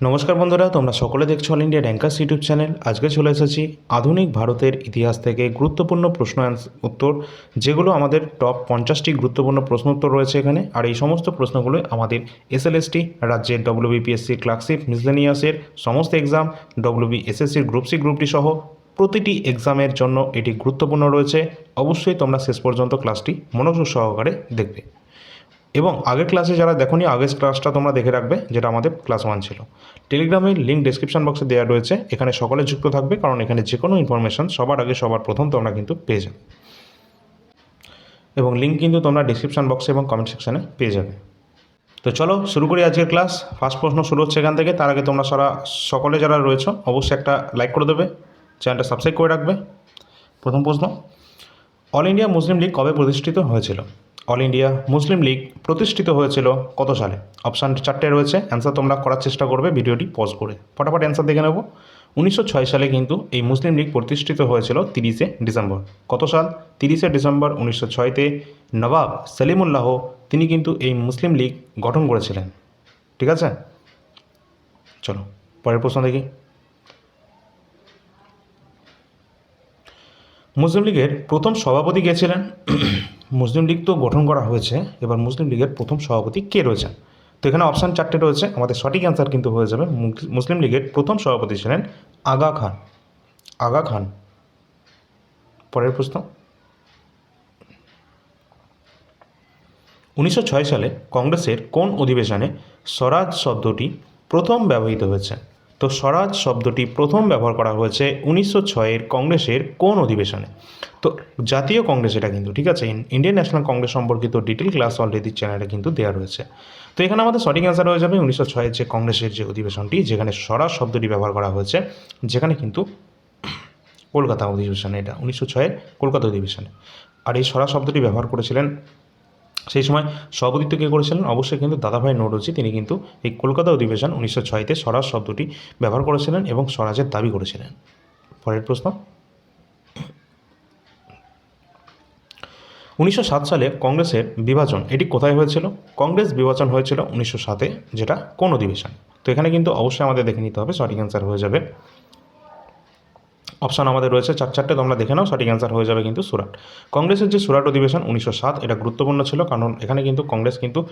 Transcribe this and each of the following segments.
নমস্কার বন্ধুরা, তোমরা সকলে দেখছ all India rankers YouTube channel. আজকে চলে এসেছি আধুনিক ভারতের ইতিহাস থেকে গুরুত্বপূর্ণ প্রশ্ন উত্তর, যেগুলো আমাদের টপ পঞ্চাশটি গুরুত্বপূর্ণ প্রশ্ন উত্তর রয়েছে এখানে। আর এই সমস্ত প্রশ্নগুলো আমাদের এসএলএসটি রাজ্যের ডব্লিউবিপিএসসি ক্লার্কশিপ মিসলেনিয়াসের সমস্ত এক্সাম ডব্লিউবি এসএসসির গ্রুপ সি গ্রুপটি সহ প্রতিটি এক্সামের জন্য এটি গুরুত্বপূর্ণ রয়েছে। অবশ্যই তোমরা শেষ পর্যন্ত ক্লাসটি মনোযোগ সহকারে দেখবে। এবং আগের ক্লাসে যারা দেখোনি, আগের ক্লাসটা তোমরা দেখে রাখবে, যেটা আমাদের ক্লাস ওয়ান ছিল। টেলিগ্রামের লিঙ্ক ডিসক্রিপশন বক্সে দেওয়া রয়েছে। এখানে সকলে যুক্ত থাকবে, কারণ এখানে যে কোনো ইনফরমেশন সবার আগে, সবার প্রথম তোমরা কিন্তু পেয়ে যাবে। এবং লিঙ্ক কিন্তু তোমরা ডিসক্রিপশন বক্সে এবং কমেন্ট সেকশনে পেয়ে যাবে। তো চলো, শুরু করি আজকের ক্লাস ফার্স্ট প্রশ্ন শুরু হচ্ছে এখান থেকে। তার আগে তোমরা সারা, সকলে যারা রয়েছো, অবশ্যই একটা লাইক করে দেবে। চ্যানেলটা সাবস্ক্রাইব করে রাখবে। প্রথম প্রশ্ন অল ইন্ডিয়া মুসলিম লীগ কবে প্রতিষ্ঠিত হয়েছিল? অল ইন্ডিয়া মুসলিম লীগ প্রতিষ্ঠিত হয়েছিল কত সালে? অপশান চারটে রয়েছে। অ্যান্সার তোমরা করার চেষ্টা করবে, ভিডিওটি পজ করে। ফটাফট অ্যান্সার দেখে নেব। উনিশশো ছয় সালে কিন্তু এই মুসলিম লীগ প্রতিষ্ঠিত হয়েছিল তিরিশে ডিসেম্বর। কত সাল? তিরিশে ডিসেম্বর উনিশশো ছয়তে নবাব সেলিমুল্লাহ, তিনি কিন্তু এই মুসলিম লীগ গঠন করেছিলেন। ঠিক আছে? চলো, পরের প্রশ্ন দেখি। মুসলিম লীগের প্রথম সভাপতি কে ছিলেন? মুসলিম লীগ তো গঠন করা হয়েছে, এবার মুসলিম লীগের প্রথম সভাপতি কে রয়েছেন? তো এখানে অপশান চারটে রয়েছে, আমাদের সঠিক অ্যান্সার কিন্তু হয়ে যাবে। মুসলিম লীগের প্রথম সভাপতি ছিলেন আগা খান। আগা খান। পরের প্রশ্ন। উনিশশো ছয় সালে কংগ্রেসের কোন অধিবেশনে স্বরাজ শব্দটি প্রথম ব্যবহৃত হয়েছে? তো স্বরাজ শব্দটি প্রথম ব্যবহার করা হয়েছে উনিশশো ছয়ের কংগ্রেসের কোন অধিবেশনে। তো জাতীয় কংগ্রেস এটা কিন্তু, ঠিক আছে? ইন্ডিয়ান ন্যাশনাল কংগ্রেস সম্পর্কিত ডিটেল ক্লাস অলরেডি চ্যানেলে কিন্তু দেওয়া রয়েছে। তো এখানে আমাদের সঠিক অ্যান্সার হয়ে যাবে উনিশশো ছয়ের যে কংগ্রেসের যে অধিবেশনটি, যেখানে স্বরাজ শব্দটি ব্যবহার করা হয়েছে, যেখানে কিন্তু কলকাতা অধিবেশনে এটা, উনিশশো ছয়ের কলকাতা অধিবেশনে। আর এই স্বরাজ শব্দটি ব্যবহার করেছিলেন সেই সময় সভাপতিত্ব কে করেছিলেন? অবশ্যই কিন্তু দাদাভাই নৌরজি। তিনি কিন্তু এই কলকাতা অধিবেশন উনিশশো ছয়তে স্বরাজ শব্দটি ব্যবহার করেছিলেন এবং স্বরাজের দাবি করেছিলেন। পরের প্রশ্ন। উনিশশো সাত সালে কংগ্রেসের বিভাজন, এটি কোথায় হয়েছিল? কংগ্রেস বিভাজন হয়েছিল উনিশশো সাতে, যেটা কোন অধিবেশন। তো এখানে কিন্তু অবশ্যই আমাদের দেখে নিতে হবে, সঠিক অ্যান্সার হয়ে যাবে। অপশান আমাদের রয়েছে, চার চারটে, তোমরা দেখে নাও, সঠিক অ্যান্সার হয়ে যাবে কিন্তু সুরাট। কংগ্রেসের যে সুরাট অধিবেশন উনিশশো সাত, এটা গুরুত্বপূর্ণ ছিল, কারণ এখানে কিন্তু কংগ্রেস কিন্তু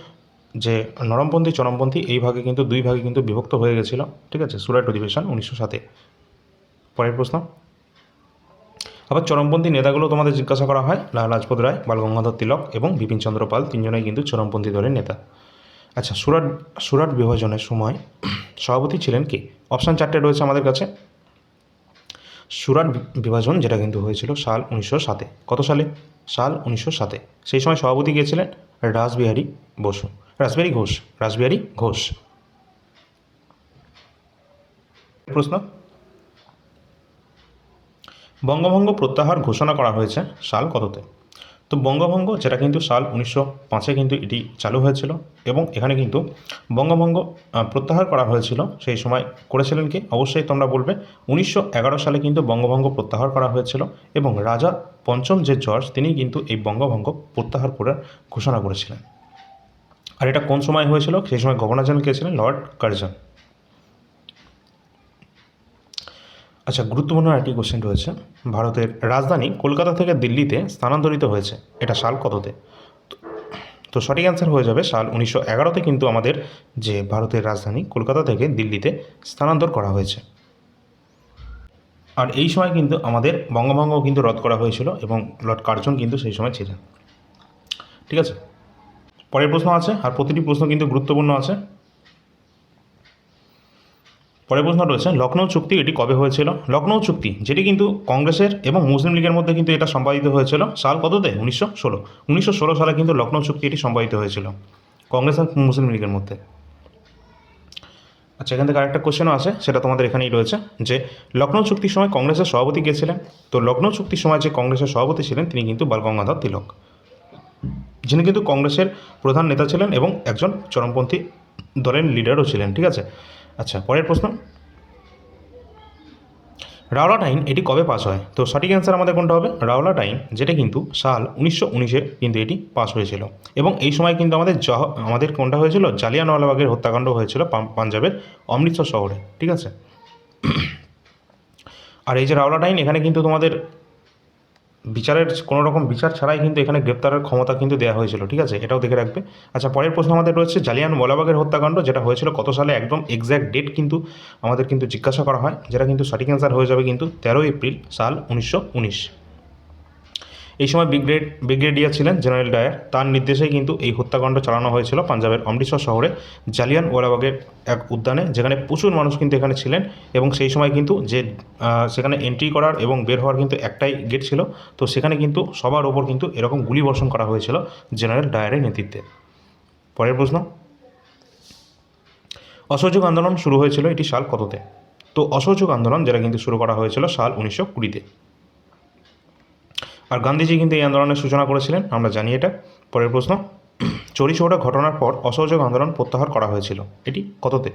যে নরমপন্থী, চরমপন্থী, এই ভাগে কিন্তু, দুই ভাগে কিন্তু বিভক্ত হয়ে গেছিল, ঠিক আছে, সুরাট অধিবেশন উনিশশো সাতে। পরের প্রশ্ন। আবার চরমপন্থী নেতাগুলো তোমাদের জিজ্ঞাসা করা হয়, লালা লাজপত রায়, বাল গঙ্গাধর তিলক এবং বিপিনচন্দ্র পাল, তিনজনেই কিন্তু চরমপন্থী দলের নেতা। আচ্ছা সুরাট সুরাট বিভাজনের সময় সভাপতি ছিলেন কে? অপশান চারটে রয়েছে আমাদের কাছে। সুরাট বিভাজন, যেটা কিন্তু হয়েছিল সাল উনিশশো সাতে। কত সালে? সাল উনিশশো সাতে। সেই সময় সভাপতি গিয়েছিলেন ছিলেন? রাসবিহারী বসু। রাসবিহারী ঘোষ। রাসবিহারী ঘোষ। প্রশ্ন? বঙ্গভঙ্গ প্রত্যাহার ঘোষণা করা হয়েছে সাল কততে? তো বঙ্গভঙ্গ, যেটা কিন্তু সাল উনিশশো পাঁচে কিন্তু এটি চালু হয়েছিল এবং এখানে কিন্তু বঙ্গভঙ্গ প্রত্যাহার করা হয়েছিল, সেই সময় করেছিলেন কি? অবশ্যই তোমরা বলবে। উনিশশো এগারো সালে কিন্তু বঙ্গভঙ্গ প্রত্যাহার করা হয়েছিল এবং রাজা পঞ্চম যে জর্জ, তিনি কিন্তু এই বঙ্গভঙ্গ প্রত্যাহার করার ঘোষণা করেছিলেন। আর এটা কোন সময় হয়েছিল? সেই সময় গভর্নর জেনারেল কে ছিলেন? Lord Curzon. আচ্ছা গুরুত্বপূর্ণ একটি কোশ্চেন রয়েছে। ভারতের রাজধানী কলকাতা থেকে দিল্লিতে স্থানান্তরিত হয়েছে। এটা সাল কততে? তো- সঠিক অ্যান্সার হয়ে যাবে সাল উনিশশো এগারোতে কিন্তু আমাদের যে ভারতের রাজধানী কলকাতা থেকে দিল্লিতে স্থানান্তর করা হয়েছে। আর এই সময় কিন্তু আমাদের বঙ্গভঙ্গ কিন্তু রদ করা হয়েছিল এবং লর্ড কার্জন কিন্তু সেই সময় ছিলেন। ঠিক আছে? পরের প্রশ্ন আছে, আর প্রতিটি প্রশ্ন কিন্তু গুরুত্বপূর্ণ আছে। পরের প্রশ্ন রয়েছে লখনৌ চুক্তি এটি কবে হয়েছিল? লখনৌ চুক্তি, যেটি কিন্তু কংগ্রেসের এবং মুসলিম লীগের মধ্যে কিন্তু এটা সম্পাদিত হয়েছিল সাল কততে? উনিশশো ষোলো। উনিশশো ষোলো সালে কিন্তু লখনৌ চুক্তি এটি সম্পাদিত হয়েছিল, কংগ্রেস আর মুসলিম লীগের মধ্যে। আচ্ছা এখান থেকে আরেকটা কোশ্চেনও আছে সেটা তোমাদের এখানেই রয়েছে, যে লখনৌ চুক্তির সময় কংগ্রেসের সভাপতি কে ছিলেন? তো লখনৌ চুক্তির সময় যে কংগ্রেসের সভাপতি ছিলেন, তিনি কিন্তু বাল গঙ্গাধর তিলক। যিনি কিন্তু কংগ্রেসের প্রধান নেতা ছিলেন এবং একজন চরমপন্থী দলের লিডারও ছিলেন, ঠিক আছে? আচ্ছা পরের প্রশ্ন। রাওলাট আইন এটি কবে পাস হয়? তো সঠিক অ্যান্সার আমাদের কোনটা হবে? রাওলাট আইন যেটা কিন্তু সাল উনিশশো উনিশে কিন্তু এটি পাস হয়েছিল। এবং এই সময় কিন্তু আমাদের জহ, আমাদের কোনটা হয়েছিল? জালিয়ানওয়ালাবাগের হত্যাকাণ্ড হয়েছিল পাঞ্জাবের অমৃতসর শহরে, ঠিক আছে? আর এই যে রাওলাট আইন এখানে কিন্তু তোমাদের বিচারের কোনো রকম বিচার ছাড়াই কিন্তু এখানে গ্রেপ্তারের ক্ষমতা কিন্তু দেওয়া হয়েছিল, ঠিক আছে? এটাও দেখে রাখবে। আচ্ছা পরের প্রশ্ন আমাদের রয়েছে, জালিয়ান ওয়ালাবাগের হত্যাকাণ্ড, যেটা হয়েছিল কত সালে, একদম এক্স্যাক্ট ডেট কিন্তু আমাদের কিন্তু জিজ্ঞাসা করা হয়, যেটা কিন্তু সঠিক অ্যান্সার হয়ে যাবে কিন্তু তেরোই এপ্রিল সাল উনিশশো উনিশ। এই সময় ব্রিগেড ব্রিগেডিয়ার ছিলেন জেনারেল ডায়ার তার নির্দেশেই কিন্তু এই হত্যাকাণ্ড চালানো হয়েছিল পাঞ্জাবের অমৃতসর শহরে, জালিয়ান ওয়ালাবাগের এক উদ্যানে, যেখানে প্রচুর মানুষ কিন্তু এখানে ছিলেন এবং সেই সময় কিন্তু যে সেখানে এন্ট্রি করার এবং বের হওয়ার কিন্তু একটাই গেট ছিল। তো সেখানে কিন্তু সবার ওপর কিন্তু এরকম গুলি বর্ষণ করা হয়েছিল জেনারেল ডায়ারের নেতৃত্বে। পরের প্রশ্ন। অসহযোগ আন্দোলন শুরু হয়েছিল এটি সাল কততে? তো অসহযোগ আন্দোলন, যেটা কিন্তু শুরু করা হয়েছিল সাল উনিশশো কুড়িতে। আর গান্ধীজি কিন্তু এই আন্দোলনের সূচনা করেছিলেন, আমরা জানি এটা। পরের প্রশ্ন, চৌরি চৌরা ঘটনার পর অসহযোগ আন্দোলন প্রত্যাহার করা হয়েছিল, এটি কততে?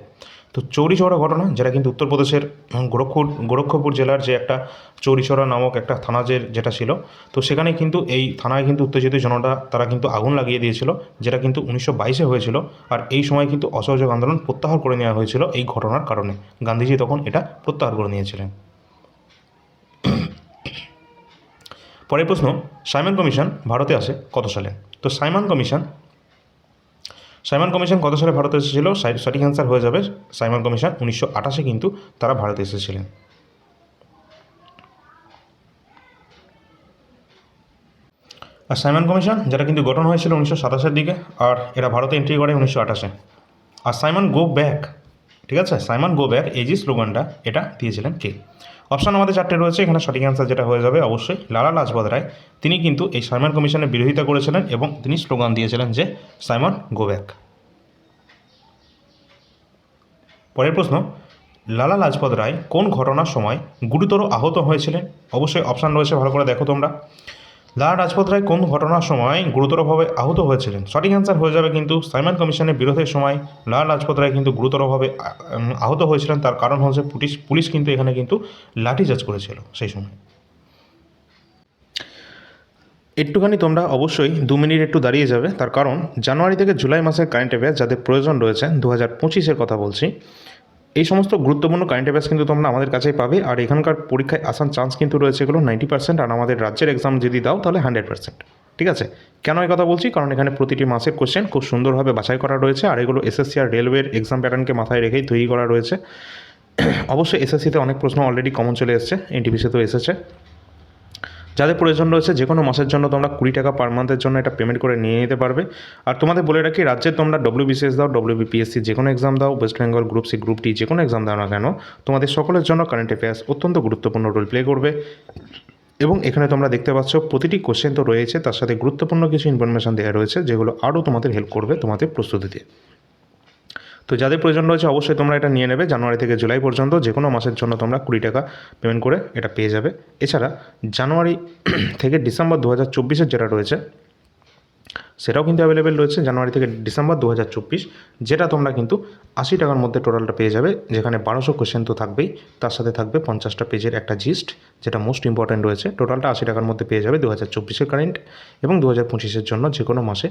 তো চৌরি চৌরা ঘটনা, যেটা কিন্তু উত্তরপ্রদেশের গোরক্ষপুর গোরক্ষপুর জেলার যে একটা চৌরি চৌরা নামক একটা থানা যে, যেটা ছিল, তো সেখানে কিন্তু এই থানায় কিন্তু উত্তেজিত জনতা, তারা কিন্তু আগুন লাগিয়ে দিয়েছিল, যেটা কিন্তু উনিশশো বাইশে হয়েছিল, আর এই সময় কিন্তু অসহযোগ আন্দোলন প্রত্যাহার করে নেওয়া হয়েছিল এই ঘটনার কারণে। গান্ধীজি তখন এটা প্রত্যাহার করে নিয়েছিলেন। পরের প্রশ্ন, সাইমন কমিশন ভারতে আসে কত সালে? তো সাইমন কমিশন সাইমন কমিশন কত সালে ভারতে এসেছিল? সঠিক অ্যান্সার হয়ে যাবে সাইমন কমিশন উনিশশো আঠাশে কিন্তু তারা ভারতে এসেছিলেন। আর সাইমন কমিশন, যেটা কিন্তু গঠন হয়েছিল উনিশশো সাতাশের দিকে, আর এরা ভারতে এন্ট্রি করে উনিশশো আঠাশে আর সাইমন গো ব্যাক, ঠিক আছে? সাইমন গো ব্যাক, এই যে স্লোগানটা এটা দিয়েছিলেন কে? অপশান আমাদের চারটে রয়েছে, এখানে সঠিক অ্যান্সার যেটা হয়ে যাবে অবশ্যই। লালা লাজপত রায়, তিনি কিন্তু এই সাইমন কমিশনের বিরোধিতা করেছিলেন এবং তিনি স্লোগান দিয়েছিলেন যে, সাইমন, গো ব্যাক। পরের প্রশ্ন, লালা লাজপত রায় কোন ঘটনার সময় গুরুতর আহত হয়েছিলেন? অবশ্যই অপশান রয়েছে, ভালো করে দেখো তোমরা। লালা লাজপত রায় কোন ঘটনার সময় গুরুতরভাবে আহত হয়েছিলেন? সঠিক অ্যান্সার হয়ে যাবে কিন্তু সাইমন কমিশনের বিরোধের সময় লালা লাজপত রায় কিন্তু গুরুতরভাবে আহত হয়েছিলেন। তার কারণ হচ্ছে পুলিশ পুলিশ কিন্তু এখানে কিন্তু লাঠিচার্জ করেছিল সেই সময়। একটুখানি তোমরা অবশ্যই দু মিনিট একটু দাঁড়িয়ে যাবে। তার কারণ, জানুয়ারি থেকে জুলাই মাসের কারেন্ট অ্যাফেয়ার্স যাদের প্রয়োজন রয়েছে দু হাজার পঁচিশের কথা বলছি। এই সমস্ত গুরুত্বপূর্ণ কারেন্ট অ্যাফেয়ার্স কিন্তু তোমরা আমাদের কাছেই পাবে। আর এখানকার পরীক্ষায় আসার চান্স কিন্তু রয়েছে এগুলো নাইনটি পার্সেন্ট আর আমাদের রাজ্যের এক্সাম যদি দাও তাহলে হান্ড্রেড পার্সেন্ট ঠিক আছে? কেন এই কথা বলছি? কারণ এখানে প্রতিটি মাসের কোশ্চেন খুব সুন্দরভাবে বাছাই করা রয়েছে আর এগুলো এসএসসি আর রেলওয়ের এক্সাম প্যাটার্নকে মাথায় রেখেই তৈরি করা রয়েছে। অবশ্যই এসএসসিতে অনেক প্রশ্ন অলরেডি কমন চলে এসেছে। এনটিপিসিতেও এসেছে। যাদের প্রয়োজন রয়েছে, যে কোনো মাসের জন্য তোমরা কুড়ি টাকা পার মান্থের জন্য এটা পেমেন্ট করে নিয়ে নিতে পারবে। আর তোমাদের বলে রাখি, রাজ্যে তোমরা ডব্লিউবিসিএস দাও ডব্লিউবিপিএসসি যে কোনো এক্সাম দাও West Bengal group C group D যে কোনো এক্সাম দাও না কেন, তোমাদের সকলের জন্য কারেন্ট অ্যাফেয়ার্স অত্যন্ত গুরুত্বপূর্ণ রোল প্লে করবে। এবং এখানে তোমরা দেখতে পাচ্ছ, প্রতিটি কোশ্চেন তো রয়েছে, তার সাথে গুরুত্বপূর্ণ কিছু ইনফরমেশন দেওয়া রয়েছে, যেগুলো আরও তোমাদের হেল্প করবে, তোমাদের প্রস্তুতিতে তো যাদের প্রয়োজন রয়েছে, অবশ্যই তোমরা এটা নিয়ে নেবে জানুয়ারি থেকে জুলাই পর্যন্ত। যে কোনো মাসের জন্য তোমরা কুড়ি টাকা পেমেন্ট করে এটা পেয়ে যাবে। এছাড়া জানুয়ারি থেকে ডিসেম্বর দু হাজার চব্বিশের যেটা রয়েছে সেটাও কিন্তু অ্যাভেলেবেল রয়েছে জানুয়ারি থেকে ডিসেম্বর দু হাজার চব্বিশ, যেটা তোমরা কিন্তু আশি টাকার মধ্যে টোটালটা পেয়ে যাবে, যেখানে বারোশো কোয়েশ্চেন তো থাকবেই। তার সাথে থাকবে পঞ্চাশটা পেজের একটা জিস্ট যেটা মোস্ট ইম্পর্ট্যান্ট রয়েছে। টোটালটা আশি টাকার মধ্যে পেয়ে যাবে দু হাজার চব্বিশের কারেন্ট এবং দু হাজার পঁচিশের জন্য যে কোনো মাসে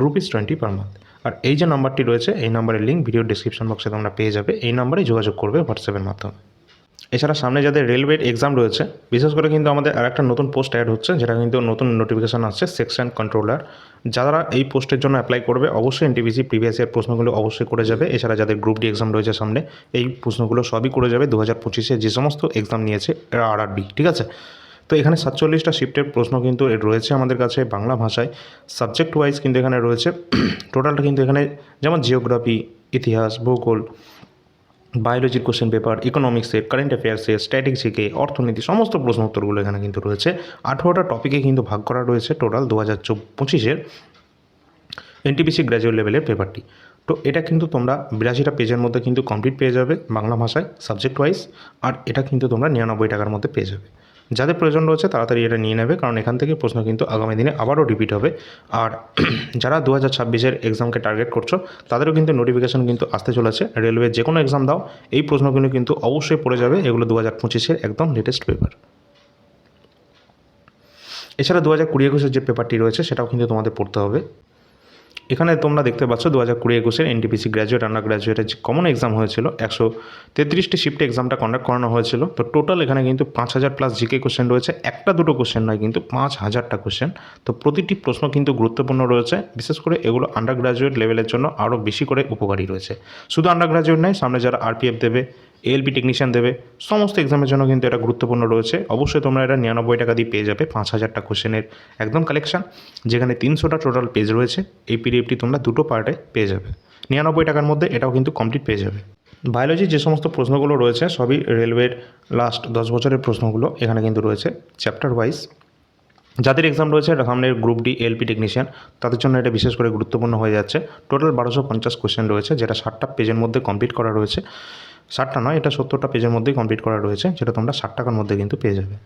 রুপিস টোয়েন্টি পার মান্থ আর এই যে নাম্বারটি রয়েছে, এই নাম্বারের লিঙ্ক ভিডিও ডিসক্রিপশন বক্সে তোমরা পেয়ে যাবে। এই নাম্বারে যোগাযোগ করবে হোয়াটসঅ্যাপের মাধ্যমে। এছাড়া সামনে যাদের রেলওয়ের এক্সাম রয়েছে, বিশেষ করে কিন্তু আমাদের আর একটা নতুন পোস্ট অ্যাড হচ্ছে, যেটা কিন্তু নতুন নোটিফিকেশান আসছে সেকশন কন্ট্রোলার যারা এই পোস্টের জন্য অ্যাপ্লাই করবে, অবশ্যই এনটিপিসি প্রিভিয়াস ইয়ার প্রশ্নগুলো অবশ্যই করে যাবে। এছাড়া যাদের গ্রুপ ডি এক্সাম রয়েছে সামনে, এই প্রশ্নগুলো সবই করে যাবে। দু হাজার পঁচিশে যে সমস্ত এক্সাম নিয়েছে, এরা আর ঠিক আছে? তো এখানে সাতচল্লিশটা শিফটের প্রশ্ন কিন্তু রয়েছে আমাদের কাছে বাংলা ভাষায়। সাবজেক্ট ওয়াইজ কিন্তু এখানে রয়েছে টোটালটা কিন্তু এখানে যেমন জিওগ্রাফি ইতিহাস, ভূগোল বায়োলজির কোশ্চেন পেপার ইকোনমিক্সে কারেন্ট অ্যাফেয়ার্সের স্ট্র্যাটেজিকে অর্থনীতি, সমস্ত প্রশ্ন উত্তরগুলো এখানে কিন্তু রয়েছে। আঠেরোটা টপিকে কিন্তু ভাগ করা রয়েছে টোটাল দু হাজার পঁচিশের এনটিপিসি গ্র্যাজুয়েট লেভেলের পেপারটি তো এটা কিন্তু তোমরা বিরাশিটা পেজের মধ্যে কিন্তু কমপ্লিট পেয়ে যাবে বাংলা ভাষায় সাবজেক্ট ওয়াইজ আর এটা কিন্তু তোমরা নিরানব্বই টাকার মধ্যে পেয়ে যাবে। যাদের প্রয়োজন রয়েছে তাড়াতাড়ি এটা নিয়ে নেবে, কারণ এখান থেকে প্রশ্ন কিন্তু আগামী দিনে আবারও রিপিট হবে। আর যারা দু হাজার ছাব্বিশের এক্সামকে টার্গেট করছ, তাদেরও কিন্তু নোটিফিকেশন কিন্তু আসতে চলেছে। রেলওয়ে যে কোনো এক্সাম দাও, এই প্রশ্নগুলো কিন্তু অবশ্যই পড়ে যাবে। এগুলো দু হাজার পঁচিশের একদম লেটেস্ট পেপার এছাড়া দু হাজার কুড়ি একুশের যে পেপারটি রয়েছে, সেটাও কিন্তু তোমাদের পড়তে হবে। এখানে তোমরা দেখতে পাচ্ছ দু হাজার কুড়ি একুশের এনটিপিসি গ্র্যাজুয়েট আন্ডার গ্র্যাজুয়েটের যে কমন এক্সাম হয়েছিল, একশো তেত্রিশটি শিফটে এক্সামটা কন্ডাক্ট করানো হয়েছিল। তো টোটাল এখানে কিন্তু পাঁচ হাজার প্লাস জিকে কোশ্চেন রয়েছে। একটা দুটো কোশ্চেন নয়, কিন্তু পাঁচ হাজারটা কোশ্চেন তো প্রতিটি প্রশ্ন কিন্তু গুরুত্বপূর্ণ রয়েছে। বিশেষ করে এগুলো আন্ডার গ্র্যাজুয়েট লেভেলের জন্য আরও বেশি করে উপকারী রয়েছে। শুধু আন্ডার গ্র্যাজুয়েট নয়, সামনে যারা আরপিএফ দেবে এএলপি টেকনিশিয়ান দেবে। সমস্ত এক্সামের জন্য কিন্তু এটা গুরুত্বপূর্ণ রয়েছে। অবশ্যই তোমরা এটা নিরানব্বই টাকা দিয়ে পেয়ে যাবে, পাঁচ হাজারটা কোশ্চেনের একদম কালেকশন যেখানে তিনশোটা টোটাল পেজ রয়েছে, এই পিডিএফটি তোমরা দুটো পার্টে পেয়ে যাবে। নিরানব্বই টাকার মধ্যে এটাও কিন্তু কমপ্লিট পেয়ে যাবে। বায়োলজি যে সমস্ত প্রশ্নগুলো রয়েছে, সবই রেলওয়ের লাস্ট দশ বছরের প্রশ্নগুলো এখানে কিন্তু রয়েছে চ্যাপ্টার ওয়াইজ যাদের এক্সাম রয়েছে সামনের গ্রুপ ডি এলপি টেকনিশিয়ান তাদের জন্য এটা বিশেষ করে গুরুত্বপূর্ণ হয়ে যাচ্ছে। টোটাল বারোশো পঞ্চাশ কোশ্চেন রয়েছে, যেটা ষাটটা পেজের মধ্যে কমপ্লিট করা রয়েছে। ষাটটা নয়, এটা সত্তরটা পেজের মধ্যেই কমপ্লিট করা রয়েছে, যেটা তোমরা ষাট টাকার মধ্যে কিন্তু পেয়ে যাবে।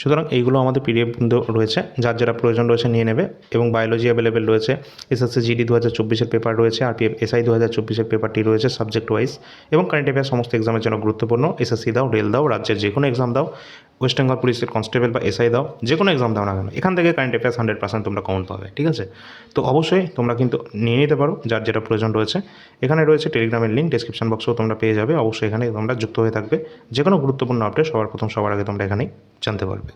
সুতরাং এইগুলো আমাদের পিডিএফ রয়েছে, যার যারা প্রয়োজন রয়েছে নিয়ে নেবে, এবং বায়োলজি অ্যাভেলেবেল রয়েছে এসএসসি জিডি দু হাজার চব্বিশের পেপার রয়েছে আরপিএফ এসআই দু হাজার চব্বিশের পেপারটি রয়েছে সাবজেক্ট ওয়াইজ এবং কারেন্ট অ্যাফেয়ার সমস্ত এক্সামের জন্য গুরুত্বপূর্ণ এসএসসি দাও রেল দাও, রাজ্যের যে কোনো এক্সাম দাও ওয়েস্ট বেঙ্গল পুলিশের কনস্টেবল বা এসআই দাও যে কোনো এক্সাম দাও না কেন, এখান থেকে কারেন্ট অ্যাফেয়ার্স হান্ড্রেড পার্সেন্ট তোমরা কমন পাবে, ঠিক আছে? তো অবশ্যই তোমরা কিন্তু নিয়ে নিতে পারো, যার যেটা প্রয়োজন রয়েছে। এখানে রয়েছে টেলিগ্রামের লিঙ্ক ডিসক্রিপশন বক্সেও তোমরা পেয়ে যাবে, অবশ্যই এখানে তোমরা যুক্ত হয়ে থাকবে। যে কোনো গুরুত্বপূর্ণ আপডেট সবার প্রথম সবার আগে তোমরা এখানেই জানতে পারবে।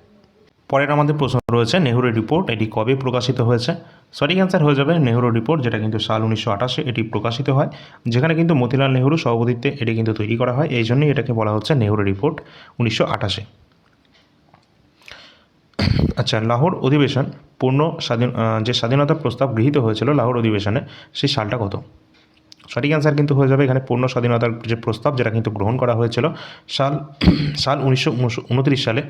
পরের আমাদের প্রশ্ন রয়েছে নেহরু রিপোর্ট এটি কবে প্রকাশিত হয়েছে? সঠিক অ্যান্সার হয়ে যাবে নেহরু রিপোর্ট যেটা কিন্তু সাল উনিশশো আঠাশে এটি প্রকাশিত হয়। যেখানে কিন্তু মতিলাল নেহরু সভাপতিত্বে এটি কিন্তু তৈরি করা হয়, এই জন্যই এটাকে বলা হচ্ছে নেহরু রিপোর্ট উনিশশো আঠাশে আচ্ছা লাহোর অধিবেশন পূর্ণ স্বাধীন যে স্বাধীনতা প্রস্তাব গৃহীত হয়েছিল লাহোর অধিবেশনে, সেই সালটা কত? সঠিক অ্যান্সার কিন্তু হয়ে যাবে এখানে পূর্ণ স্বাধীনতার যে প্রস্তাব যেটা কিন্তু গ্রহণ করা হয়েছিল সাল সাল উনিশশো উনত্রিশ সালে।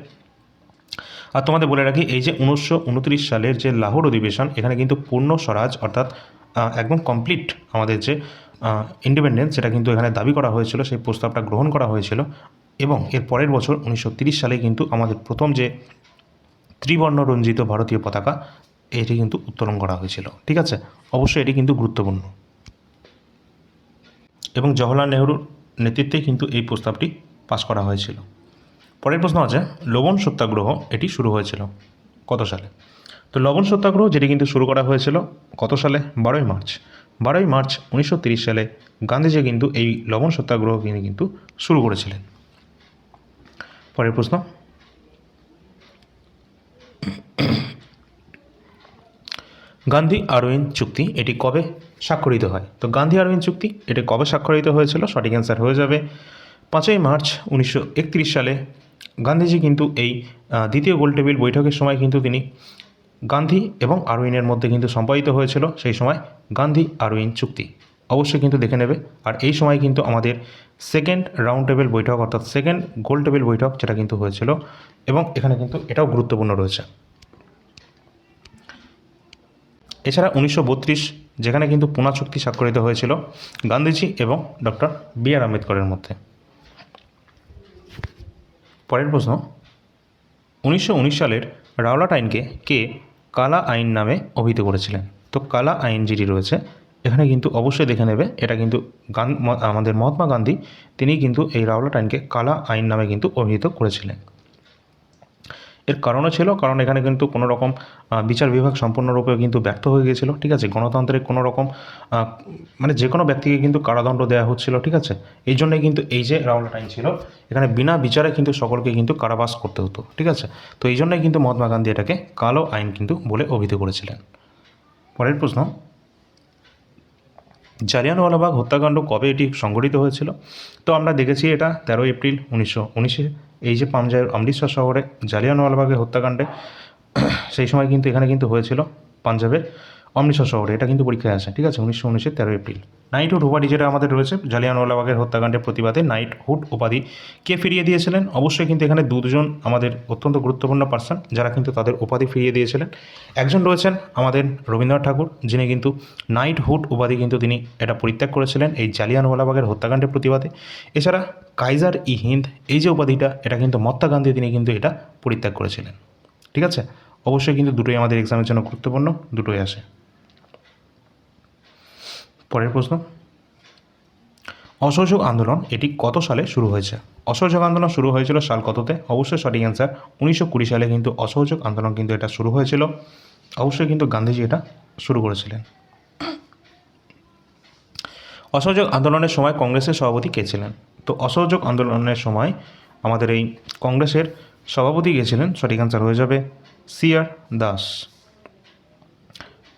আর তোমাদের বলে রাখি, এই যে উনিশশো উনত্রিশ সালের যে লাহোর অধিবেশন, এখানে কিন্তু পূর্ণ স্বরাজ অর্থাৎ একদম কমপ্লিট আমাদের যে ইন্ডিপেন্ডেন্স সেটা কিন্তু এখানে দাবি করা হয়েছিল, সেই প্রস্তাবটা গ্রহণ করা হয়েছিল। এবং এর পরের বছর উনিশশো সালে কিন্তু আমাদের প্রথম যে ত্রিবর্ণ রঞ্জিত ভারতীয় পতাকা, এটি কিন্তু উত্তোলন করা হয়েছিল। ঠিক আছে? অবশ্যই এটি কিন্তু গুরুত্বপূর্ণ। এবং জওহরলাল নেহরুর নেতৃত্বে কিন্তু এই প্রস্তাবটি পাশ করা হয়েছিল। পরের প্রশ্ন আছে, লবণ সত্যাগ্রহ এটি শুরু হয়েছিল কত সালে? তো লবণ সত্যাগ্রহ যেটি কিন্তু শুরু করা হয়েছিল কত সালে? বারোই মার্চ। বারোই মার্চ উনিশশো সালে গান্ধীজি কিন্তু এই লবণ সত্যাগ্রহ কিন্তু শুরু করেছিলেন। পরের প্রশ্ন গান্ধী আরওইন চুক্তি, এটি কবে স্বাক্ষরিত হয়? তো গান্ধী আরওইন চুক্তি, এটি কবে স্বাক্ষরিত হয়েছিল? সঠিক অ্যান্সার হয়ে যাবে পাঁচই মার্চ উনিশশো একত্রিশ সালে। গান্ধীজি কিন্তু এই দ্বিতীয় গোলটেবিল বৈঠকের সময় কিন্তু তিনি গান্ধী এবং আরওইনের মধ্যে কিন্তু সম্পাদিত হয়েছিল, সেই সময় গান্ধী আরওইন চুক্তি। অবশ্যই কিন্তু দেখে নেবে। আর এই সময় কিন্তু আমাদের সেকেন্ড রাউন্ড টেবিল বৈঠক, অর্থাৎ সেকেন্ড গোল টেবিল বৈঠক, যেটা কিন্তু হয়েছিল এবং এখানে কিন্তু এটাও গুরুত্বপূর্ণ রয়েছে। এছাড়া উনিশশো বত্রিশ, যেখানে কিন্তু পুনা চুক্তি স্বাক্ষরিত হয়েছিল গান্ধীজি এবং ডক্টর বি আর আম্বেদকরের মধ্যে। পরের প্রশ্ন, উনিশশো উনিশ সালের রাওলাট আইনকে কে কালা আইন নামে অভিহিত করেছিলেন? তো কালা আইন যেটি রয়েছে, এখানে কিন্তু অবশ্যই দেখে নেবে, এটা কিন্তু গান আমাদের মহাত্মা গান্ধী তিনি কিন্তু এই রাওলাট আইনকে কালা আইন নামে কিন্তু অভিহিত করেছিলেন। এর কারণও ছিল, কারণ এখানে কিন্তু কোনো রকম বিচার বিভাগ সম্পূর্ণরূপে কিন্তু ব্যর্থ হয়ে গিয়েছিল, ঠিক আছে? গণতন্ত্রের কোনো রকম মানে যে কোনো ব্যক্তিকে কিন্তু কারাদণ্ড দেওয়া হচ্ছিল, ঠিক আছে? এই জন্যই কিন্তু এই যে রাউলাট আইন ছিল, এখানে বিনা বিচারে কিন্তু সকলকে কিন্তু কারাবাস করতে হতো, ঠিক আছে? তো এই জন্যই কিন্তু মহাত্মা গান্ধী এটাকে কালো আইন কিন্তু বলে অভিহিত করেছিলেন। পরের প্রশ্ন, জালিয়ানওয়ালাবাগ হত্যাকাণ্ড কবে এটি সংঘটিত হয়েছিল? তো আমরা দেখেছি এটা তেরো এপ্রিল উনিশশো উনিশে। এই যে পাঞ্জাবের অমৃতসর শহরে জালিয়ানওয়ালাবাগের হত্যাকাণ্ডে, সেই সময় কিন্তু এখানে কিন্তু হয়েছিল পাঞ্জাবের অমৃতসর শহরে। এটা কিন্তু পরীক্ষায় আসে। ঠিক আছে? উনিশশো উনিশের তেরো এপ্রিল। নাইটহুড উপাধি যেটা আমাদের রয়েছে, জালিয়ানওয়ালাবাগের হত্যাকাণ্ডের প্রতিবাদে নাইটহুড উপাধি কে ফিরিয়ে দিয়েছিলেন? অবশ্যই কিন্তু এখানে দুজন আমাদের অত্যন্ত গুরুত্বপূর্ণ পার্সন যারা কিন্তু তাদের উপাধি ফিরিয়ে দিয়েছিলেন। একজন রয়েছেন আমাদের রবীন্দ্রনাথ ঠাকুর, যিনি কিন্তু নাইটহুড উপাধি কিন্তু তিনি এটা পরিত্যাগ করেছিলেন এই জালিয়ানওয়ালাবাগের হত্যাকাণ্ডের প্রতিবাদে। এছাড়া কাইজার ই হিন্দ, এই যে উপাধিটা, এটা কিন্তু মহাত্মা গান্ধী তিনি কিন্তু এটা পরিত্যাগ করেছিলেন। ঠিক আছে? অবশ্যই কিন্তু দুটোই আমাদের এক্সামের জন্য গুরুত্বপূর্ণ, দুটোই আসে। পরের প্রশ্ন। অসহযোগ আন্দোলন এটি কত সালে শুরু হয়েছে? অসহযোগ আন্দোলন শুরু হয়েছিল সাল কততে? অবশ্যই সঠিক অ্যান্সার উনিশশো কুড়ি সালে কিন্তু অসহযোগ আন্দোলন কিন্তু এটা শুরু হয়েছিল। অবশ্যই কিন্তু গান্ধীজি এটা শুরু করেছিলেন। অসহযোগ আন্দোলনের সময় কংগ্রেসের সভাপতি কে ছিলেন? তো অসহযোগ আন্দোলনের সময় আমাদের এই কংগ্রেসের সভাপতি গেছিলেন সঠিক অ্যান্সার হয়ে যাবে সিআর দাস।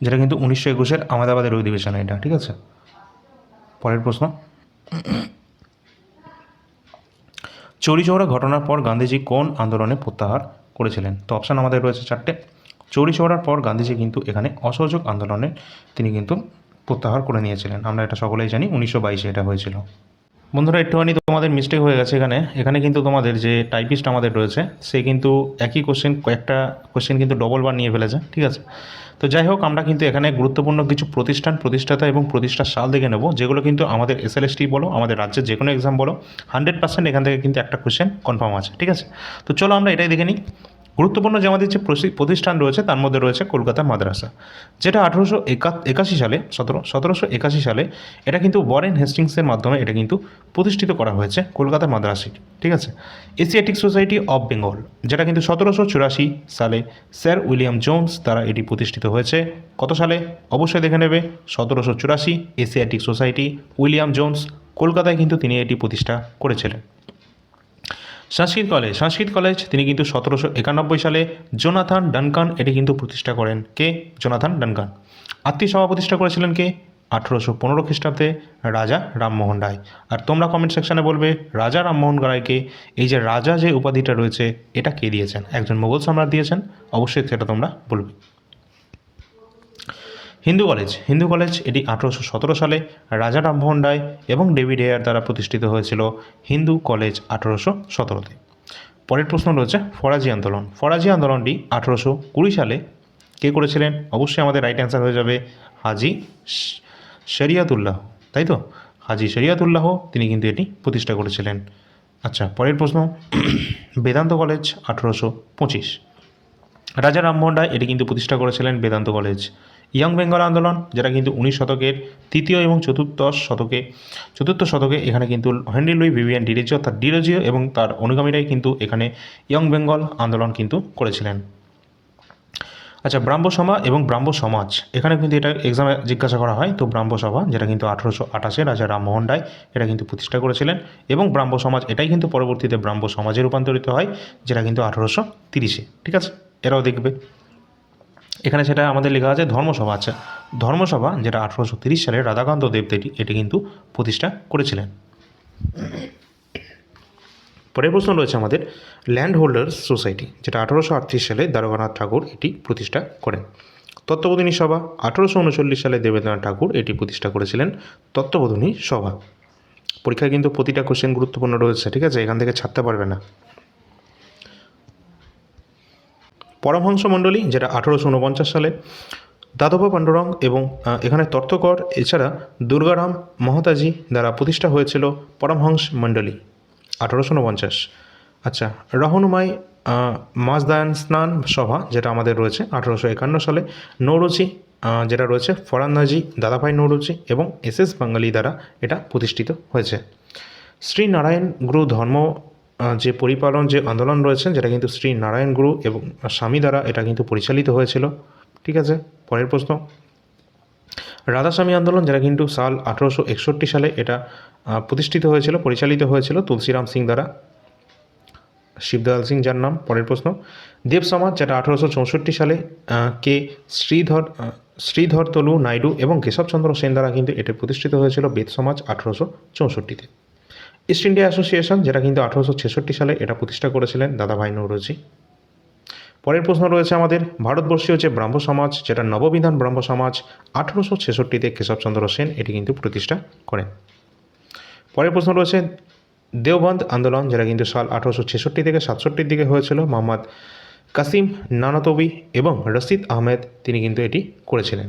যেটা কিন্তু উনিশশো একুশের আহমেদাবাদের অধিবেশনে এটা, ঠিক আছে? পরের প্রশ্ন। চৌরি চৌরা ঘটনার পর গান্ধীজি কোন আন্দোলনে প্রত্যাহার করেছিলেন? তো অপশান আমাদের রয়েছে চারটে। চৌরি চৌরার পর গান্ধীজি কিন্তু এখানে অসহযোগ আন্দোলনে তিনি কিন্তু প্রত্যাহার করে নিয়েছিলেন। আমরা এটা সকলেই জানি, উনিশশো বাইশে এটা হয়েছিল। বন্ধুরা একটুখানি তোমাদের মিস্টেক হয়ে গেছে এখানে। এখানে কিন্তু তোমাদের যে টাইপিস্ট আমাদের রয়েছে, সে কিন্তু একই কোশ্চেন কয়েকটা কোশ্চেন কিন্তু ডবল বার নিয়ে ফেলেছে, ঠিক আছে? তো যাই হোক, আমরা কিন্তু এখানে গুরুত্বপূর্ণ কিছু প্রতিষ্ঠান, প্রতিষ্ঠাতা এবং প্রতিষ্ঠার সাল দেখে নেব, যেগুলো কিন্তু আমাদের এস এসএলএসটি বলো, আমাদের রাজ্যের যে কোনো এক্সাম বলো হান্ড্রেড পার্সেন্ট এখান থেকে কিন্তু একটা কোশ্চেন কনফার্ম আছে, ঠিক আছে? তো চলো আমরা এটাই দেখে নিই। গুরুত্বপূর্ণ যে আমাদের যে প্রতিষ্ঠান রয়েছে, তার মধ্যে রয়েছে কলকাতা মাদ্রাসা। যেটা আঠেরোশো একাশি সালে, সতেরো সতেরোশো একাশি সালে এটা কিন্তু ওয়ারেন হেস্টিংসের মাধ্যমে এটা কিন্তু প্রতিষ্ঠিত করা হয়েছে কলকাতা মাদ্রাসি ঠিক আছে? এশিয়াটিক সোসাইটি অফ বেঙ্গল যেটা কিন্তু সতেরোশো চুরাশি সালে স্যার উইলিয়াম জোন্স দ্বারা এটি প্রতিষ্ঠিত হয়েছে। কত সালে? অবশ্যই দেখে নেবে। সতেরোশো চুরাশি এশিয়াটিক সোসাইটি উইলিয়াম জোন্স কলকাতায় কিন্তু তিনি এটি প্রতিষ্ঠা করেছিলেন। সংস্কৃত কলেজ সংস্কৃত কলেজ, তিনি কিন্তু সতেরোশো একানব্বই সালে জোনাথান ডানকান এটি কিন্তু প্রতিষ্ঠা করেন। কে? Jonathan Duncan. আত্মীয় প্রতিষ্ঠা করেছিলেন কে? আঠেরোশো পনেরো খ্রিস্টাব্দে রাজা রামমোহন রায়। আর তোমরা কমেন্ট সেকশনে বলবে, রাজা রামমোহন রায়কে এই যে রাজা যে উপাধিটা রয়েছে, এটা কে দিয়েছেন? একজন মোগল সম্রাট দিয়েছেন, অবশ্যই সেটা তোমরা বলবে। হিন্দু কলেজ। হিন্দু কলেজ এটি আঠেরোশো সতেরো সালে রাজা রামমোহন রায় এবং ডেভিড হেয়ার দ্বারা প্রতিষ্ঠিত হয়েছিল হিন্দু কলেজ আঠেরোশো সতেরোতে। পরের প্রশ্ন রয়েছে ফরাজি আন্দোলন। ফরাজি আন্দোলনটি আঠেরোশো কুড়ি সালে কে করেছিলেন? অবশ্যই আমাদের রাইট অ্যান্সার হয়ে যাবে হাজি শরিয়াতুল্লাহ। তাই তো? হাজি শরিয়াতুল্লাহ তিনি কিন্তু এটি প্রতিষ্ঠা করেছিলেন। আচ্ছা পরের প্রশ্ন। বেদান্ত কলেজ আঠেরোশো পঁচিশ। রাজা রামমোহন রায় এটি কিন্তু প্রতিষ্ঠা করেছিলেন বেদান্ত কলেজ। ইয়ং বেঙ্গল আন্দোলন, যেটা কিন্তু উনিশ শতকের তৃতীয় এবং চতুর্থ শতকে চতুর্থ শতকে এখানে কিন্তু হেনরি লুই ভিভিয়ান ডিরেজিও অর্থাৎ ডিরোজিও এবং তার অনুগামীরাই কিন্তু এখানে ইয়ং বেঙ্গল আন্দোলন কিন্তু করেছিলেন। আচ্ছা ব্রাহ্ম সভা এবং ব্রাহ্ম সমাজ। এখানে কিন্তু এটা এক্সামে জিজ্ঞাসা করা হয়। তো ব্রাহ্ম সভা, যেটা কিন্তু আঠেরোশো আঠাশে রাজা রামমোহন রায় এটা কিন্তু প্রতিষ্ঠা করেছিলেন এবং ব্রাহ্ম সমাজ এটাই কিন্তু পরবর্তীতে ব্রাহ্ম সমাজে রূপান্তরিত হয়, যেটা কিন্তু আঠেরোশো তিরিশে। ঠিক আছে? এরাও দেখবে। এখানে সেটা আমাদের লেখা আছে ধর্মসভা। আছে ধর্মসভা যেটা আঠেরোশো তিরিশ সালে রাধাকান্ত দেবদেটি এটি কিন্তু প্রতিষ্ঠা করেছিলেন। পরের প্রশ্ন রয়েছে আমাদের ল্যান্ড হোল্ডার্স সোসাইটি, যেটা আঠারোশো আটত্রিশ সালে দ্বারকানাথ ঠাকুর এটি প্রতিষ্ঠা করেন। তত্ত্ববোধিনী সভা, আঠারোশো উনচল্লিশ সালে দেবেন্দ্রনাথ ঠাকুর এটি প্রতিষ্ঠা করেছিলেন তত্ত্ববোধিনী সভা। পরীক্ষায় কিন্তু প্রতিটা কোশ্চেন গুরুত্বপূর্ণ রয়েছে, ঠিক আছে? এখান থেকে ছাড়তে পারবে না। পরমহংস মণ্ডলী যেটা আঠারোশো উনপঞ্চাশ সালে দাদব পাণ্ডুরং এবং এখানে তর্তকর এছাড়া দুর্গারাম মহতাজি দ্বারা প্রতিষ্ঠা হয়েছিল পরমহংস মণ্ডলী আঠারোশো উনপঞ্চাশ। আচ্ছা রহনুমাই আহ, মাজদায়ান স্নান সভা যেটা আমাদের রয়েছে আঠারোশো একান্ন সালে নৌরুচি যেটা রয়েছে ফরান্নাজি দাদাভাই নৌরুচি এবং এস এস বাঙালি দ্বারা এটা প্রতিষ্ঠিত হয়েছে। শ্রী নারায়ণ গুরু ধর্ম যে পরিপালন, যে আন্দোলন রয়েছে যেটা কিন্তু শ্রী নারায়ণ গুরু এবং স্বামী দ্বারা এটা কিন্তু পরিচালিত হয়েছিল। ঠিক আছে? পরের প্রশ্ন। রাধাস্বামী আন্দোলন, যেটা কিন্তু সাল আঠেরোশো একষট্টি সালে এটা প্রতিষ্ঠিত হয়েছিল, পরিচালিত হয়েছিল তুলসীরাম সিং দ্বারা। শিবদয়াল সিং যার নাম, পরের প্রশ্ন। দেব সমাজ, যেটা আঠেরোশো চৌষট্টি সালে কে শ্রীধর শ্রীধর তলু নাইডু এবং কেশবচন্দ্র সেন দ্বারা কিন্তু এটা প্রতিষ্ঠিত হয়েছিল, বেদ সমাজ আঠেরোশো চৌষট্টিতে। ইস্ট ইন্ডিয়া অ্যাসোসিয়েশন যেটা কিন্তু আঠারোশো ছেষট্টি সালে এটা প্রতিষ্ঠা করেছিলেন দাদাভাই নৌরজি। পরের প্রশ্ন রয়েছে আমাদের, ভারতবর্ষীয় যে ব্রাহ্ম সমাজ, যেটা নববিধান ব্রাহ্ম সমাজ, আঠেরোশো ছেষট্টিতে কেশবচন্দ্র সেন এটি কিন্তু প্রতিষ্ঠা করেন। পরের প্রশ্ন রয়েছে, দেওবন্দ আন্দোলন, যেটা কিন্তু সাল আঠারোশো ছেষট্টি থেকে সাতষট্টির দিকে হয়েছিল, মোহাম্মদ কাসিম নানাতবি এবং রশিদ আহমেদ, তিনি কিন্তু এটি করেছিলেন।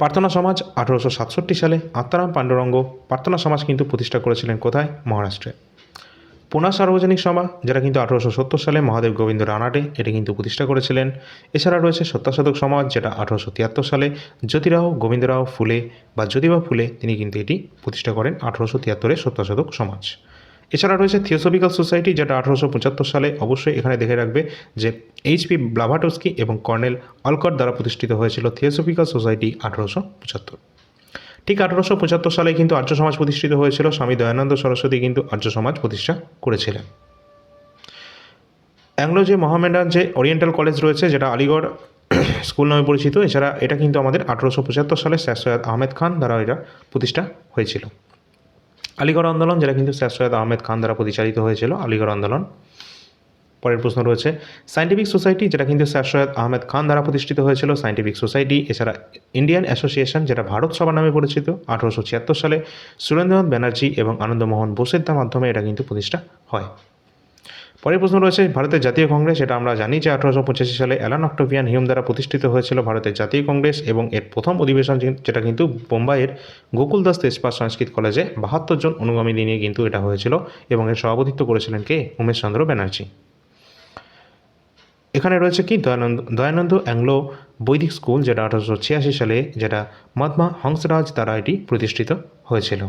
প্রার্থনা সমাজ আঠেরোশো সাতষট্টি সালে আত্মারাম পাণ্ডুরঙ্গ প্রার্থনা সমাজ কিন্তু প্রতিষ্ঠা করেছিলেন কোথায়? মহারাষ্ট্রে। পুনা সার্বজনিক সভা, যেটা কিন্তু আঠেরোশো সত্তর সালে মহাদেব গোবিন্দ রানাডে এটি কিন্তু প্রতিষ্ঠা করেছিলেন। এছাড়া রয়েছে সত্যাসাধক সমাজ, যেটা আঠেরোশো তিয়াত্তর সালে জ্যোতিরাও গোবিন্দরাও ফুলে বা জ্যোতিবা ফুলে তিনি কিন্তু এটি প্রতিষ্ঠা করেন আঠেরোশো তিয়াত্তরের সত্যাসাধক সমাজ। এছাড়া রয়েছে থিওসফিক্যাল সোসাইটি যেটা আঠারোশো পঁচাত্তর সালে অবশ্যই এখানে দেখে রাখবে যে এইচপি ব্লাভাটোস্কি এবং কর্নেল অলকট দ্বারা প্রতিষ্ঠিত হয়েছিল থিওসফিক্যাল সোসাইটি আঠারোশো পঁচাত্তর। ঠিক আঠারোশো পঁচাত্তর সালে কিন্তু আর্য সমাজ প্রতিষ্ঠিত হয়েছিল, স্বামী দয়ানন্দ সরস্বতী কিন্তু আর্য সমাজ প্রতিষ্ঠা করেছিলেন। অ্যাংলো যে মহামেডান যে ওরিয়েন্টাল কলেজ রয়েছে, যেটা আলিগড় স্কুল নামে পরিচিত, এছাড়া এটা কিন্তু আমাদের আঠারোশো পঁচাত্তর সালে স্যার সৈয়দ আহমেদ খান দ্বারা এটা প্রতিষ্ঠা হয়েছিল। আলিগড় আন্দোলন, যেটা কিন্তু স্যার সৈয়দ আহমেদ খান দ্বারা পরিচালিত হয়েছিল, আলিগড় আন্দোলন। পরের প্রশ্ন রয়েছে সায়েন্টিফিক সোসাইটি যেটা কিন্তু স্যার সৈয়দ আহমেদ খান দ্বারা প্রতিষ্ঠিত হয়েছিল সায়েন্টিফিক সোসাইটি এছাড়া ইন্ডিয়ান অ্যাসোসিয়েশন যেটা ভারত সভা নামে পরিচিত, আঠারোশো ছিয়াত্তর সালে সুরেন্দ্রনাথ ব্যানার্জি এবং আনন্দমোহন বোসের মাধ্যমে এটা কিন্তু প্রতিষ্ঠা হয়। পরের প্রশ্ন রয়েছে, ভারতের জাতীয় কংগ্রেস, এটা আমরা জানি যে আঠারোশো পঁচাশি সালে অ্যালান অক্টোভিয়ান হিউম দ্বারা প্রতিষ্ঠিত হয়েছিল ভারতের জাতীয় কংগ্রেস এবং এর প্রথম অধিবেশন যেটা কিন্তু বোম্বাইয়ের গোকুলদাস তেজপাত সংস্কৃত কলেজে বাহাত্তর জন অনুগামী নিয়ে কিন্তু এটা হয়েছিল এবং এর সভাপতিত্ব করেছিলেন কে? উমেশ চন্দ্র ব্যানার্জি। এখানে রয়েছে কি? দয়ানন্দ দয়ানন্দ অ্যাংলো বৈদিক স্কুল, যেটা আঠারোশো ছিয়াশি সালে, যেটা মহাত্মা হংসরাজ দ্বারা এটি প্রতিষ্ঠিত হয়েছিল।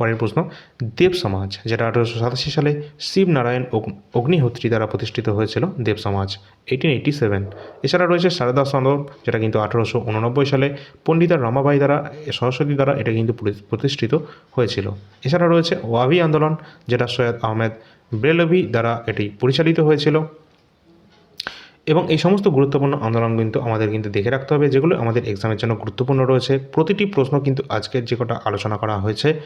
পরের প্রশ্ন, দেব সমাজ, যেটা আঠারোশো সাতাশি সালে শিবনারায়ণ অগ্ন- অগ্নিহোত্রী দ্বারা প্রতিষ্ঠিত হয়েছিল, দেব সমাজ এইটিন এইটি সেভেন এছাড়া রয়েছে সারদা সদন যেটা কিন্তু আঠারোশো উননব্বই সালে পণ্ডিতা রমাবাই দ্বারা, সরস্বতী দ্বারা এটা কিন্তু প্রতিষ্ঠিত হয়েছিল। এছাড়া রয়েছে ওয়াবি আন্দোলন, যেটা সৈয়দ আহমেদ ব্রেলভি দ্বারা এটি পরিচালিত হয়েছিল। এবং এই সমস্ত গুরুত্বপূর্ণ আন্দোলন কিন্তু আমাদের কিন্তু দেখে রাখতে হবে, যেগুলো আমাদের এক্সামের জন্য গুরুত্বপূর্ণ রয়েছে। প্রতিটি প্রশ্ন কিন্তু আজকের যে কটা আলোচনা করা হয়েছে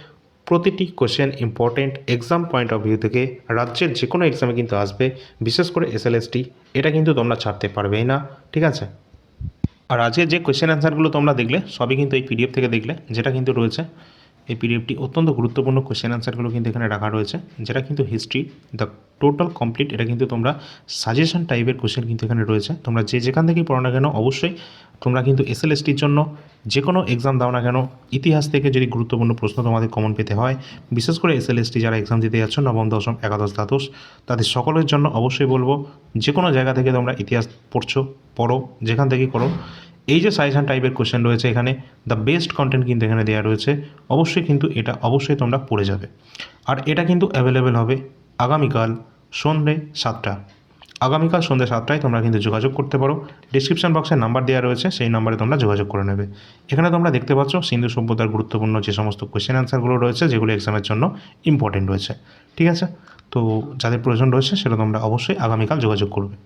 প্রতিটি question important exam point of view থেকে রাজ্যের যে কোনো এক্সামে কিন্তু আসবে, বিশেষ করে এসএলএসটি এটা কিন্তু তোমরা ছাড়তে পারবেই না, ঠিক আছে? আর আজকে যে কোয়েশ্চেন অ্যান্সারগুলো তোমরা দেখলে, সবই কিন্তু এই পিডিএফ থেকে দেখলে, যেটা কিন্তু রয়েছে। এই পিডিএফটি অত্যন্ত গুরুত্বপূর্ণ কোয়েশ্চেন অ্যান্সারগুলো কিন্তু এখানে রাখা রয়েছে, যেটা কিন্তু হিস্ট্রি দ্য টোটাল কমপ্লিট এটা কিন্তু তোমরা সাজেশন টাইপের কোয়েশ্চেন কিন্তু এখানে রয়েছে। তোমরা যে যেখান থেকেই পড়ো না কেন, অবশ্যই তোমরা কিন্তু এসএলএসটির জন্য যে কোনো এক্সাম দাও না কেন, ইতিহাস থেকে যদি গুরুত্বপূর্ণ প্রশ্ন তোমাদের কমন পেতে হয়, বিশেষ করে এস এসএলএসটি যারা এক্সাম দিতে যাচ্ছ, নবম, দশম, একাদশ, দ্বাদশ, তাদের সকলের জন্য অবশ্যই বলব যে কোনো জায়গা থেকে তোমরা ইতিহাস পড়ছো, পড়ো, যেখান থেকেই করো এই যে সাজেশন টাইপের কোশ্চেন রয়েছে এখানে দ্য বেস্ট কন্টেন্ট কিন্তু এখানে দেওয়া রয়েছে। অবশ্যই কিন্তু এটা অবশ্যই তোমরা পড়ে যাবে। আর এটা কিন্তু অ্যাভেলেবেল হবে আগামীকাল সন্ধ্যে সাতটা। আগামীকাল সন্ধ্যে সাতটায় তোমরা কিন্তু যোগাযোগ করতে পারো। ডিসক্রিপশন বক্সে নাম্বার দেওয়া রয়েছে, সেই নাম্বারে তোমরা যোগাযোগ করে নেবে। এখানে তোমরা দেখতে পাচ্ছ সিন্ধু সভ্যতার গুরুত্বপূর্ণ যে সমস্ত কোয়েশ্চেন অ্যান্সারগুলো রয়েছে, যেগুলো এক্সামের জন্য ইম্পর্টেন্ট রয়েছে। ঠিক আছে? তো যাদের প্রয়োজন রয়েছে, সেটা তোমরা অবশ্যই আগামীকাল যোগাযোগ করবে।